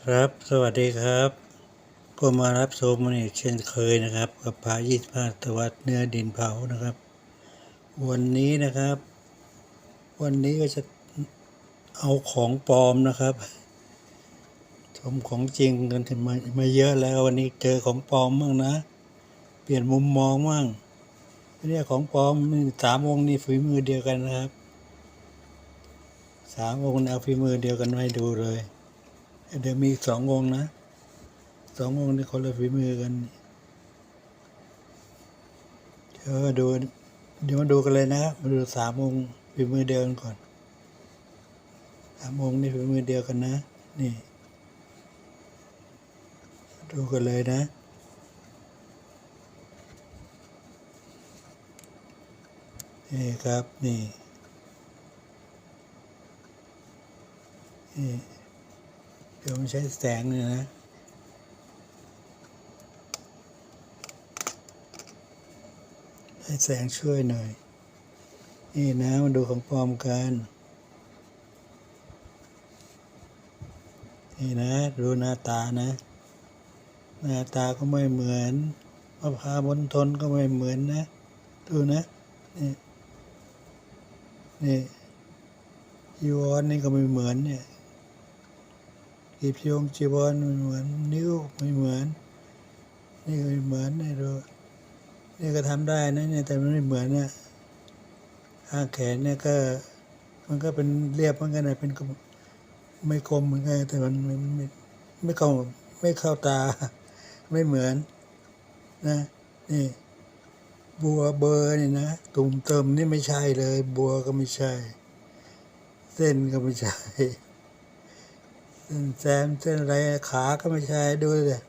ครับ สวัสดีครับ ก็มารับชมมันอีกเช่นเคยนะครับ กับพา25ตวัดเนื้อดินเผานะครับ วันนี้นะครับ วันนี้ก็จะเอาของปลอมนะครับชมของจริงกันถึงมามาเยอะแล้ววันนี้เจอของปลอมบ้างนะ เปลี่ยนมุมมองบ้างเนี่ยของปลอมสามองค์นี่ฝีมือเดียวกันนะครับสามองค์เอาฝีมือเดียวกันมาให้ดูเลย เดี๋ยวมีสององค์นะสององค์นี่คนละฝีมือกันเดี๋ยวมาดูเดี๋ยวมาดูกันเลยนะมาดูสามองค์ฝีมือเดียวกันก่อนสามองค์นี่ฝีมือเดียวกันนะ นี่ ดูกันเลยนะนี่ครับนี่นี่ เดี๋ยวมันใช้แสงเนี่ยนะให้แสงช่วยหน่อย นี่นะมาดูของปลอมกัน นี่นะ ดูหน้าตานะ หน้าตาก็ไม่เหมือนมะพร้าวบนทนก็ไม่เหมือนนะ ดูนะ นี่ นี่ยีวรนี่ก็ไม่เหมือนเนี่ย กีบโยงจีวรไม่เหมือนนิ้วไม่เหมือน นี่ก็ไม่เหมือนนี่ดูนี่ก็ทำได้นะเนี่ยแต่มันไม่เหมือนเนี่ยข้างแขนเนี่ยก็ มันก็เป็นเรียบเหมือนกันนะเป็นไม่คมเหมือนกันแต่มันไม่ไม่ไม่เข้าไม่เข้าตา ไม่เหมือน นะนี่บัวเบอร์นี่นะตุ่มเติมนี่ไม่ใช่เลย บัวก็ไม่ใช่ เส้นก็ไม่ใช่ เส้นแซมเส้นอะไรขาก็ไม่ใช่ดูเลย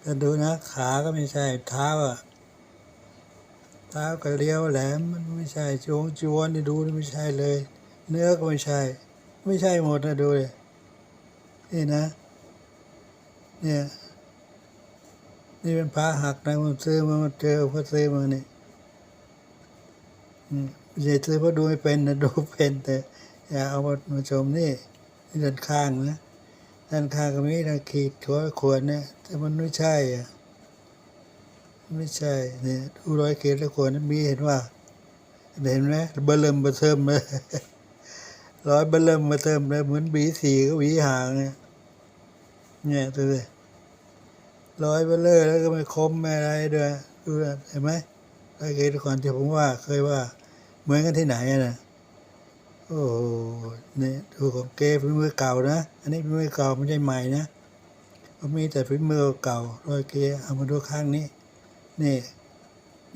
แต่ดูนะ ขาก็ไม่ใช่เท้าอะเท้าก็เลี้ยวแหลมมันไม่ใช่จวงจวนนี่ดูไม่ใช่เลย เนื้อก็ไม่ใช่ ไม่ใช่หมดนะดูเลยนี่นะ เนี่ยนี่เป็นพระหักนะผมซื้อมาเจอพอซื้อมาเนี่ยอืมไม่ใช่ซื้อเพราะดูไม่เป็นนะดูเป็นแต่อย่าเอามาชมนี่ ด้านข้างนะด้านข้างก็มีนะขีดขวขวดเนี่ยแต่มันไม่ใช่อะไม่ใช่เนี่ยดูรอยขีดแล้วขวดนั้นมีเห็นว่า เห็นไหมเบลเริ่มเบอร์เทิมเลยร้อยเบลเริ่มเบอร์เทิมเลยเหมือนบีสีก็หวีหางเนี่ยเนี่ยดูเลยร้อยเบลเลอร์แล้วก็ไม่คมไม่อะไรด้วยดูนะเห็นไหมรอยขีดก่อนที่ผมว่าเคยว่าเหมือนกันที่ไหนนะ โอ้โหนี่ดูของเกฝีมือเก่านะ อันนี้ฝีมือเก่าไม่ใช่ใหม่นะเขามีแต่ฝีมือเก่ารอยเกเอามาดูข้างนี้ นี่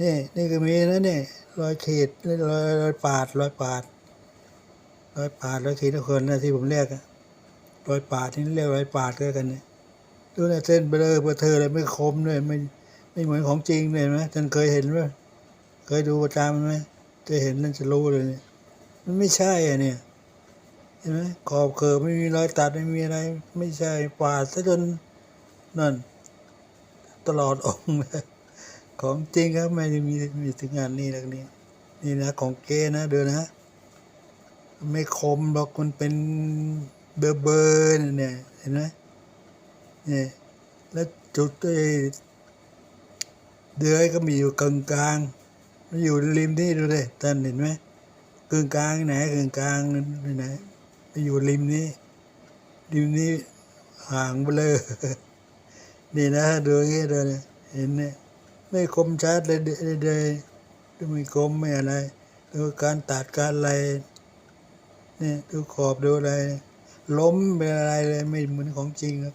นี่ นี่ก็มีนะนี่รอยขีดรอยรอยปาดรอยปาดรอยปาดรอยขีดทุกคนนะที่ผมเรียกอะรอยปาดที่เรียกรอยปาดก็กันเนี่ยดูนะเส้นเบลอเบอเธอเลยไม่คมเลยไม่ไม่เหมือนของจริงเลยนไหมท่านเคยเห็นไหมเคยดูประจำไหมเคยเห็นนั่นจะรู้เลยเนี่ย มันไม่ใช่อะเนี่ยเห็นไหมขอบเคิร์ไม่มีรอยตัดไม่มีอะไร ไม่ใช่ปาดซะจนนั่น ตลอดองค์เลยของจริงครับไม่ได้มีมีถึงงานนี้แล้วนี่นี่นะของเก้นะเดูนะมันไม่คมหรอกมันเป็นเบอร์เบอร์เนี่ยเห็นไหมเนี่ยแล้วจุดไอ้เดือยก็มีอยู่กลางกลางๆมันอยู่ริมนี่ดูเลยท่านเห็นไหม กึ่งกลางไหนกึ่งกลางนี่ไหนไปอยู่ริมนี้ ริมนี้ห่างไปเลยนี่นะดูอย่างนี้ดูเนี่ยเห็นเนี่ยไม่คมชัดเลยเลยดูไม่คมไม่อะไรดูการตัดการอะไรนี่ดูขอบดูอะไร ล้มเป็นอะไรเลยไม่เหมือนของจริงครับ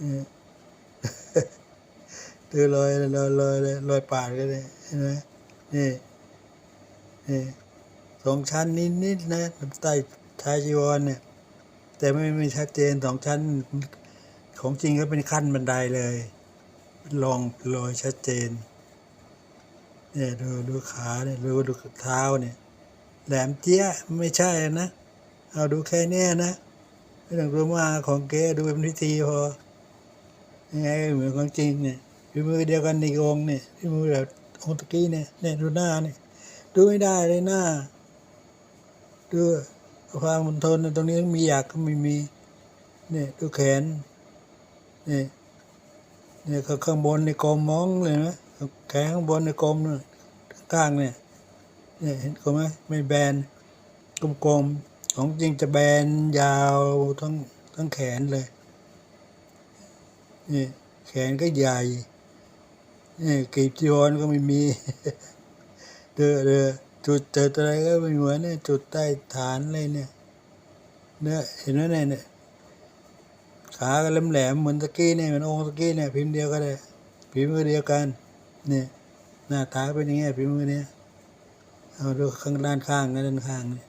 นี่ยดูรอยรอยรอยรอยปาดก็ได้เห็นไหมนี่ สองชั้นนิดๆนะใต้ชายจีวรเนี่ย แต่ไม่ไม่ชัดเจนสองชั้นของจริงก็เป็นขั้นบันไดเลยลองรอยชัดเจนเนี่ยดูดูขาเนี่ยดูดูเท้าเนี่ย แหลมเจี๊ยไม่ใช่นะ เอาดูแค่เนี้ยนะไม่ต้องรู้ว่าของเก๋ดูเป็นพิธีพอยังไงเหมือนของจริงเนี่ยฝีมือเดียวกันในองค์เนี่ยฝีมือแบบองค์ตะกี้เนี่ยเนี่ยดูหน้าเนี่ย ดูไม่ได้เลยหน้าดูความมนทนตรงนี้มีอยากก็ไม่มีเนี่ยดูแขนนี่เนี่ยข้างบนในกลมมองเลยนะแขนข้างบนในกลมเนี่ยข้างเนี่ยเนี่ยเห็นกลมไหมไม่แบนกลมๆของจริงจะแบนยาวทั้งทั้งแขนเลยนี่แขนก็ใหญ่นี่กรีบจีวรก็ไม่มี เด้อเด้อจุดเจออะไรก็ไม่เหมือนเนี่ย จุดใต้ฐานเลยเนี่ย เนี่ยเห็นไหมเนี่ยเนี่ยขาก็แหลมๆเหมือนตะกี้เนี่ยเหมันองค์ตะกี้เนี่ยพิมพ์เดียวกันเลยพิมพ์มือเดียวกันเนี่ยหน้าตาเป็นอย่างเงี้ยพิมพ์มือเนี้ยเอาดูข้างด้านข้างนะด้านข้างเนี่ย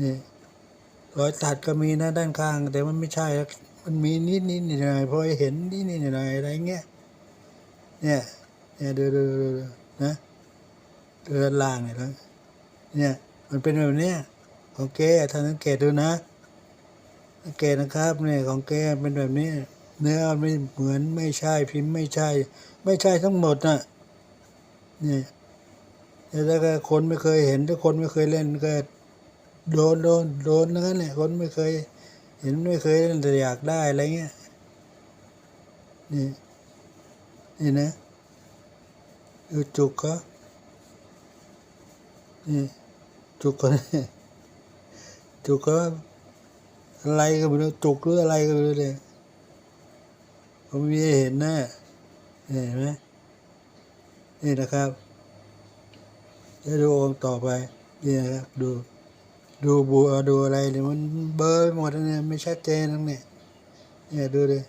นี่รอยตัดก็มีนะด้านข้าง แต่มันไม่ใช่แล้วมันมีนิดนิดหน่อยหน่อยพอเห็นนิดนิดหน่อยหน่อยอะไรเงี้ยเนี่ยเนี่ยดูดูดูนะ ดือนล่างเนี่ยเนี่ย มันเป็นแบบเนี้ยของแกท่านสังเกตดูนะสังเกตนะครับเนี่ยของแกเป็นแบบนี้ เนื้อไม่เหมือนไม่ใช่พิมพ์ไม่ใช่ ไม่ใช่ทั้งหมดน่ะเนี่ยแต่ถ้าเกิดคนไม่เคยเห็นถ้าคนไม่เคยเล่นก็โดนโดนโดนนั่นแหละคนไม่เคย เห็นไม่เคยเล่นแต่อยากได้อะไรเงี้ยนี่นี่นะดูจุกเขา นี่จุกก็จุกก็อะไรก็ไม่รู้จุกหรืออะไรก็ไม่รู้เลยผมมีให้เห็นนะนี่เห็นไหมนี่นะครับจะดูองค์ต่อไปนี่นะครับดู ดูบัวดูอะไรเนี่ยมันเบลอร์ไปหมดเนี่ยไม่ชัดเจนทั้งเนี่ยเนี่ยดูเลย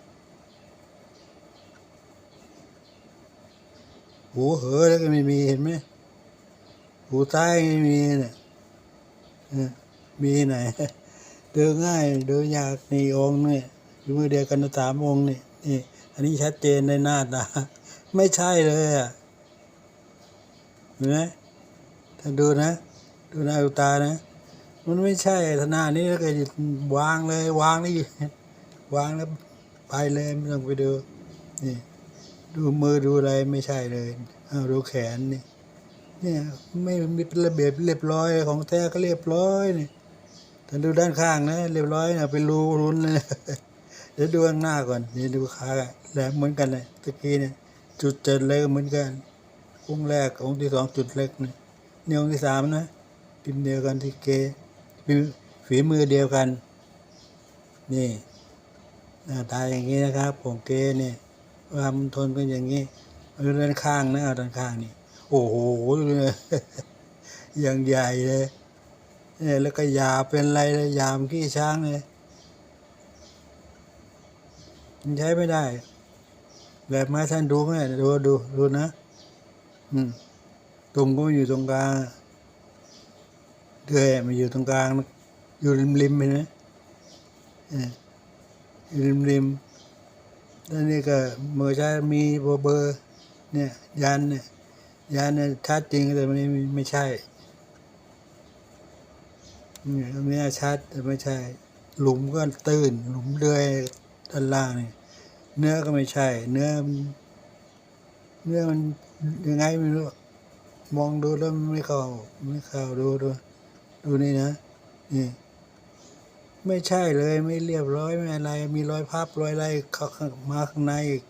หูเหอแล้วก็ไม่มีเห็นไหม หูใต้ไม่มีเนี่ยมีไหนเดินง่ายเดินยากนี่องค์นี่อยู่มือเดียวกันสามองค์นี่นี่อันนี้ชัดเจนในหน้าตาไม่ใช่เลยอะเห็นไหมถ้าดูนะ ดูหน้าดูตานะ มันไม่ใช่ขนานี้แล้วก็วางเลยวางนี่วางแล้วไปเลยไม่ต้องไปดูนี่ดูมือดูอะไรไม่ใช่เลยเอาดูแขนนี่ เนี่ยไม่มีเป็นระเบียบเรียบร้อยของแท้ก็เรียบร้อยนี่แต่ดูด้านข้างนะเรียบร้อยนะเป็นรูรุนเลยเดี๋ยวดูข้างหน้าก่อนเดี๋ยวดูขาแหลมเหมือนกันเลยตะกี้เนี่ยจุดเจ็ดเล็กเหมือนกันองค์แรกองค์ที่สองจุดเล็กเนี่นี่องค์ที่สามนะพิมพ์เดียวกันที่เกฝีฝีมือเดียวกัน นี่หน้าตาอย่างนี้นะครับของเกเนี่ยความทนเป็นอย่างนี้ดูด้านข้างนะเอาด้านข้างนี่ โอ้โหอย่างใหญ่เลยเนี่ยแล้วก็ยาเป็นไรเลยยามขี้ช้างเลยมันใช้ไม่ได้ แบบมาท่านดูไหมดูดูดูนะอืมตุ่มก็อยู่ตรงกลางเดือยมาอยู่ตรงกลาง อยู่ริมริมๆไปนะอยู่ริมริมๆแล้วนี่ก็เมื่อใช้มีเบอร์เบอร์ เนี่ย ยันเนี่ย ยาเนี่ยชัดจริงแต่มันไม่ไม่ใช่เนี่ยตรงนี้ชัดแต่ไม่ใช่ หลุมก็ตื้น หลุมเลื่อยด้านล่างเนี่ยเนื้อก็ไม่ใช่ เนื้อมันเนื้อมันยังไงไม่รู้ มองดูแล้วไม่เข้าไม่เข้าดูดูดูนี่นะนี่ไม่ใช่เลยไม่เรียบร้อยไม่อะไร มีรอยพับรอยอะไรเข้ามาข้างในอีก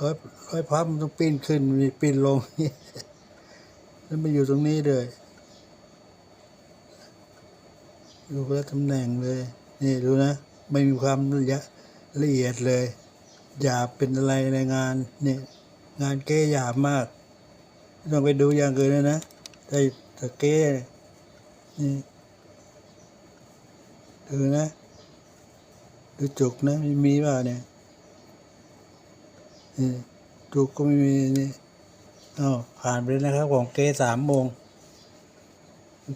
ร้อยร้อยพับมันต้องปีนขึ้นมีปีนลงแล้วมาอยู่ตรงนี้เลยดูแล้วตำแหน่งเลย นี่ดูนะ ไม่มีความละเอียดละเอียดเลย หยาบเป็นอะไรในงานนี่งานเก้หยาบมากต้องไปดูอย่างอื่นเลยนะแต่แต่เก้นี่ดูนะดูจุกนะมีมีเปล่าเนี่ย นี่จุกก็ไม่มีนี่อ้าวผ่านไปแล้วนะครับ ของเกสามโมง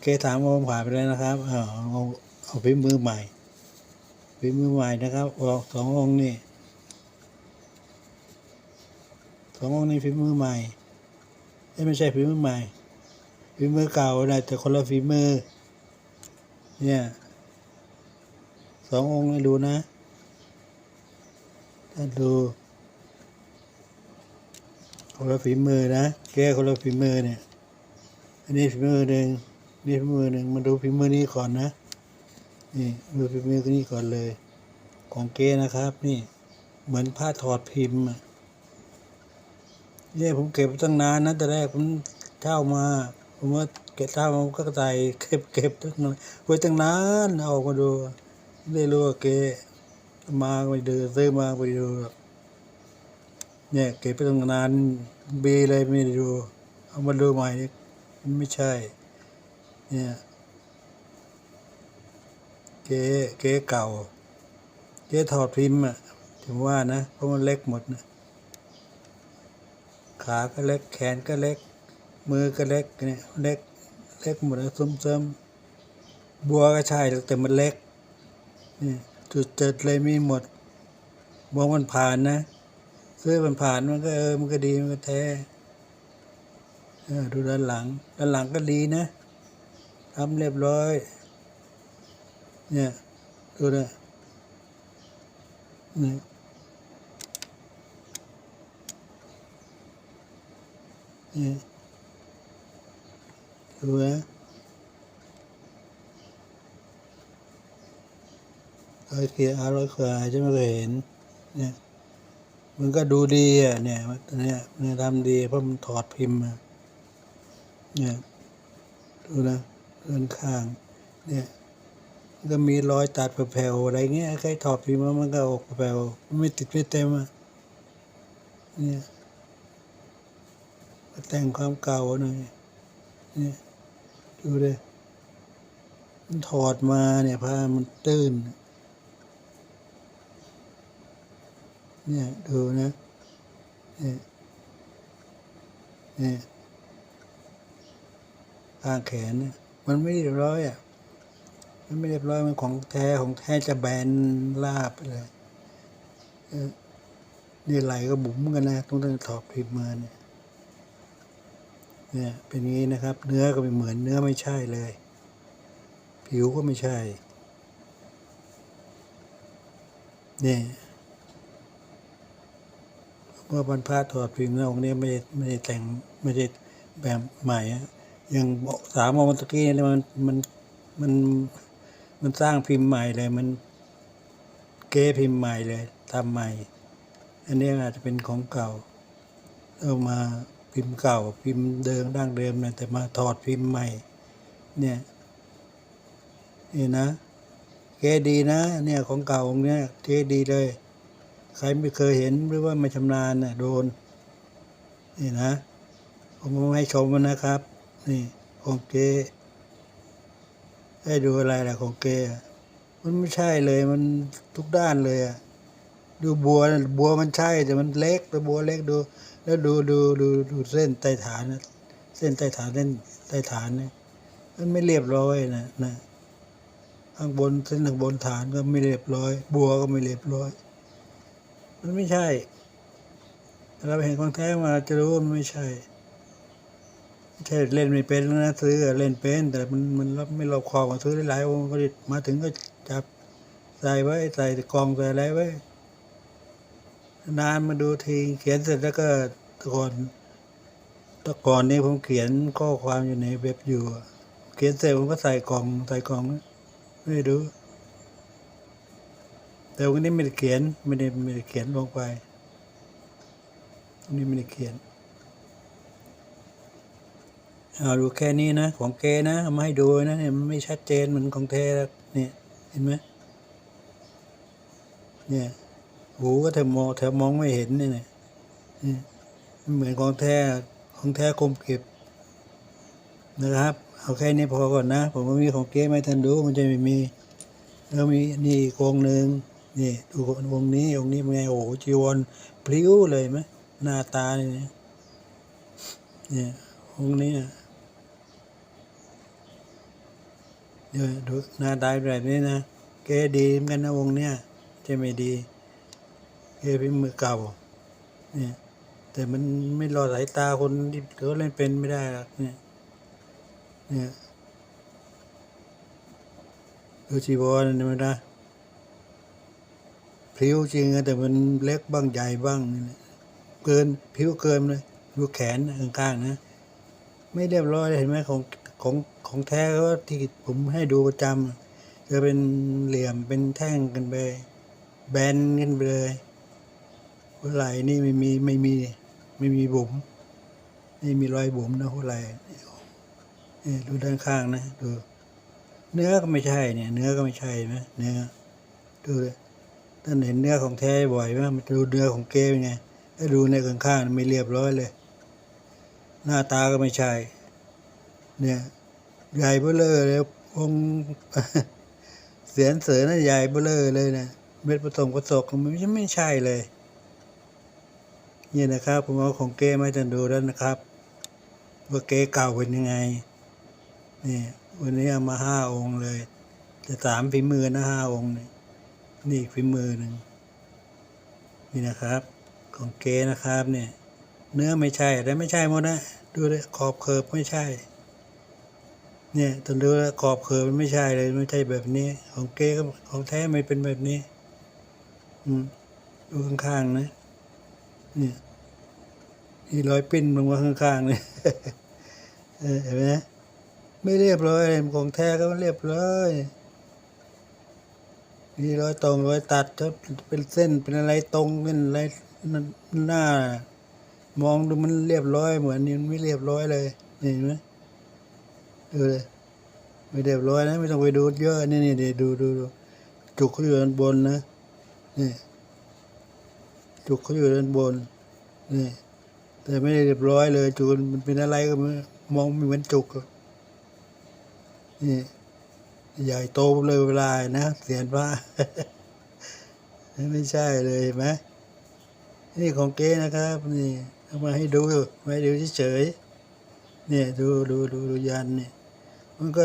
เกสามโมงผ่านไปแล้วนะครับอ้าเอาเอาพิมพ์มือใหม่พิมพ์มือใหม่นะครับออกสององค์นี่สององค์นี่พิมพ์มือใหม่ไม่ใช่พิมพ์มือใหม่พิมพ์มือเก่านะแต่คนละฝีมือเนี่ยสององค์นี่ดูนะถ้าดู คนละฝีมือนะ แกคนละฝีมือเนี่ย อันนี้ฝีมือหนึ่งนี่ฝีมือหนึ่งมาดูฝีมือนี้ก่อนนะ นี่ดูฝีมือนี้ก่อนเลย ของเก้นะครับ นี่ เหมือนผ้าถอดพิมพ์เนี่ยผมเก็บตั้งนานนะแต่แรกผมเช่ามา ผมว่าเก็บเช่ามาผมก็ใส่เก็บเก็บตั้งนานไว้ตั้งนานเอามาดูไม่รู้ว่าเก้มาไปดูซื้อมาไปดู เนี่ยเก็บไปตั้งนานบีเลยไม่ได้ดู เอามาดูใหม่นี่มันไม่ใช่ เนี่ยเก๊เก๊เก่า เก๊ถอดพิมพ์อะถึงว่านะ เพราะมันเล็กหมดนะ ขาก็เล็กแขนก็เล็ก มือก็เล็กเนี่ยเล็กเล็กหมดแล้วซ้ำๆบัวก็ใช่แต่มันเล็กนี่จุดเจิดเลยมีหมดมองมันผ่านนะ ซื้อมันผ่านมันก็เออมันก็ดีมันก็แท้ดูด้านหลัง ด้านหลังก็ดีนะทำเรียบร้อย เนี่ยดูนะนี่นี่ดูนะร้อยเกียร์ร้อยขวาจะไม่เคยเห็นเนี่ย มันก็ดูดีอะเนี่ยมันเนี่ยมันทำดีเพราะมันถอดพิมพ์มาเนี่ยดูนะเดินข้าง เนี่ยมันก็มีรอยตัดแผ่วๆอะไรเงี้ยใครถอดพิมพ์มามันก็ออกแผ่วมันไม่ติดไม่เต็มอะเนี่ยแต่งความเก่าหน่อยเนี่ยดูเลยมันถอดมาเนี่ยผ้ามันตื้น เนี่ยดูนะเนี่ยเนี่ยข้างแขนเนี่ยมันไม่เรียบร้อยอะ มันไม่เรียบร้อยมันของแท้ของแท้จะแบนลาบไปเลยเออนี่ไหลก็บุ๋มกันนะต้องต้องถอดพิมพ์มาเนี่ยเนี่ยเป็นงี้นะครับ เนื้อก็ไม่เหมือนเนื้อไม่ใช่เลย ผิวก็ไม่ใช่ เนี่ย เมื่อบรรพาถอดพิมพ์แล้วองค์นี้ไม่ได้ไม่ได้แต่งไม่ได้แบบใหม่อะย่างสามองค์ตะกี้เนี่ยมันมันมันมันสร้างพิมพ์ใหม่เลย มันเก้พิมพ์ใหม่เลยทำใหม่ อันนี้อาจจะเป็นของเก่าเอามาพิมพ์เก่า พิมพ์เดิมดั้งเดิมนะแต่มาถอดพิมพ์ใหม่ เนี่ยนี่นะเก้ดีนะ เนี่ยของเก่าองค์เนี้ยเก้ดีเลย ใครไม่เคยเห็นหรือว่าไม่ชำนาญน่ะโดน นี่นะ ผมมาให้ชมมันนะครับ นี่ของเก้ให้ดูอะไรล่ะของเก้อมันไม่ใช่เลยมันทุกด้านเลยอะดูบัวบัวมันใช่แต่มันเล็กแต่บัวเล็กดู แล้วดูดูดูดูเส้นใต้ฐานนะเส้นใต้ฐานเส้นใต้ฐานเนี่ยมันไม่เรียบร้อยนะนะข้างบนเส้นข้างบนฐานก็ไม่เรียบร้อย บัวก็ไม่เรียบร้อย มันไม่ใช่ เราไปเห็นของแท้มาจะรู้ว่ามันไม่ใช่ไม่ใช่เล่นไม่เป็นนะซื้อเล่นเป็น แต่มันมันรับไม่รอบคอบมาซื้อหลายองค์ก็มาถึงก็จับใส่ไว้ใส่กล่องใส่อะไรไว้ นานมาดูทีเขียนเสร็จแล้วก็ตะก่อนตะก่อนนี้ผมเขียนข้อความอยู่ในเว็บอยู่ เขียนเสร็จผมก็ใส่กล่องใส่กล่องไม่ได้ดู แต่วันนี้ไม่ได้เขียนไม่ได้ไม่ได้เขียนลงไปวันนี้ไม่ได้เขียนเอาดูแค่นี้นะ ของแกนะเอามาให้ดูนะเนี่ยมันไม่ชัดเจนเหมือนของแท้เนี่ยเห็นไหมเนี่ยหูก็แทบมองแทบมองไม่เห็นเนี่ยเนี่ยเหมือนของแท้ของแท้คมเก็บนะครับเอาแค่นี้พอก่อนนะ ผมก็มีของเก๊ไม่ทันดูมันจะไม่มี แล้วมีนี่อีกองหนึ่ง นี่ดูองค์นี้องค์นี้เป็นไงโอ้โหจีวรพลิ้วเลยไหมหน้าตาเนี่ยเนี่ยองค์นี้เดี๋ยวดูหน้าตาแบบนี้นะแกดีเหมือนกันนะองค์เนี้ยจะไม่ดีแกเป็นมือเก่าเนี่ยแต่มันไม่รอสายตาคนที่เขาเล่นเป็นไม่ได้หรอกเนี่ยเนี่ยดูจีวรนี่มันนะ พริ้วจริงอะแต่มันเล็กบ้างใหญ่บ้างนี่แหละเกินพริ้วเกินเลยดูแขนข้างๆนะ ไม่เรียบร้อยเห็นไหมของของของแท้ก็ที่ผมให้ดูประจำจะเป็นเหลี่ยมเป็นแท่งกันไปแบนขึ้นไปเลยหัวไหล่นี่ไม่มีไม่มีไม่มีบุ๋มนี่มีรอยบุ๋มนะหัวไหล่นี่ดูด้านข้างนะดูเนื้อก็ไม่ใช่เนี่ย เนื้อก็ไม่ใช่ไหมเนื้อดูเลย ท่านเห็นเนื้อของแท้บ่อยไหมมันดูเนื้อของเกเป็นไง ถ้าดูในข้างๆไม่เรียบร้อยเลย หน้าตาก็ไม่ใช่ เนี่ยใหญ่เบ้อเลอเลยองเสียนเสือนั่นใหญ่เบ้อเลอเลยนะเม็ดผสมกระสกมันไม่ไม่ใช่เลยนี่นะครับ ผมเอาของเก้มาให้ท่านดูแล้วนะครับว่าเก้เก่าเป็นยังไงนี่วันนี้เอามาห้าองค์เลยจะสามฝีมือนะห้าองค์นี่ นี่อีกฝีมือหนึ่งนี่นะครับ ของเก้นะครับเนี่ยเนื้อไม่ใช่แต่ไม่ใช่หมดนะดูเลยขอบเคิร์บไม่ใช่ เนี่ยตอนดูแล้วขอบเคิร์บมันไม่ใช่เลยไม่ใช่แบบนี้ ของเก้ก็ของแท้ไม่เป็นแบบนี้ อืมดูข้างๆนะเนี่ยนี่รอยปิ้นลงมาข้างๆเนี่ยเออเห็นไหมไม่เรียบร้อยเลยของแท้ก็เรียบร้อย มีรอยตรงรอยตัดจะเป็นเส้นเป็นอะไรตรงเป็นอะไรหน้า มองดูมันเรียบร้อยเหมือนนี่มันไม่เรียบร้อยเลยเห็นไหมดูเลยไม่เรียบร้อยนะไม่ต้องไปดูเยอะนี่นี่เดี๋ยวดูดูดูจุกเขาอยู่ด้านบนนะนี่จุกเขาอยู่ด้านบนนี่แต่ไม่ได้เรียบร้อยเลยจุกมันเป็นอะไรก็ไม่มองไม่เหมือนจุกหรอกนี่ ใหญ่โตเลยเวลานะเสียนว่าไม่ใช่เลยเห็นไหมนี่ของเก๊นะครับนี่เอามาให้ดูไว้ดูเฉยๆเนี่ยดูดูดูดูยันเนี่ยมันก็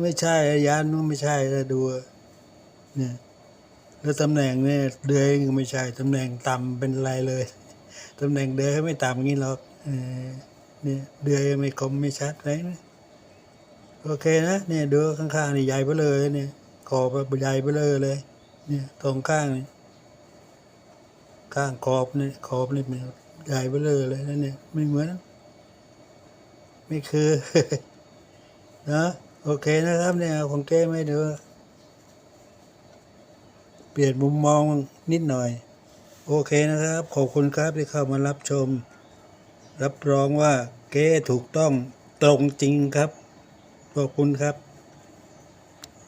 ไม่ใช่ยันมันไม่ใช่แล้วดูเนี่ยแล้วตำแหน่งเนี่ยเดือยก็ไม่ใช่ตำแหน่งต่ำเป็นไรเลยตำแหน่งเดือยไม่ต่ำอย่างนี้หรอกเนี่ยเดือยไม่คมไม่ชัดอะไรนะ โอเคนะเนี่ยดูข้างๆนี่ใหญ่ไปเลยเนี่ยขอบใหญ่ไปเลยเลยเนี่ยตรงข้างนี่ข้างขอบนี่ขอบนี่มันใหญ่เบ้อเลยเลยนะเนี่ยไม่เหมือนไม่คือนะโอเคนะครับเนี่ยของแก้ไม่ดูเปลี่ยนมุมมองนิดหน่อย โอเคนะครับ ขอบคุณครับที่เข้ามารับชม รับรองว่าเก้ถูกต้องตรงจริงครับ ขอบคุณครับ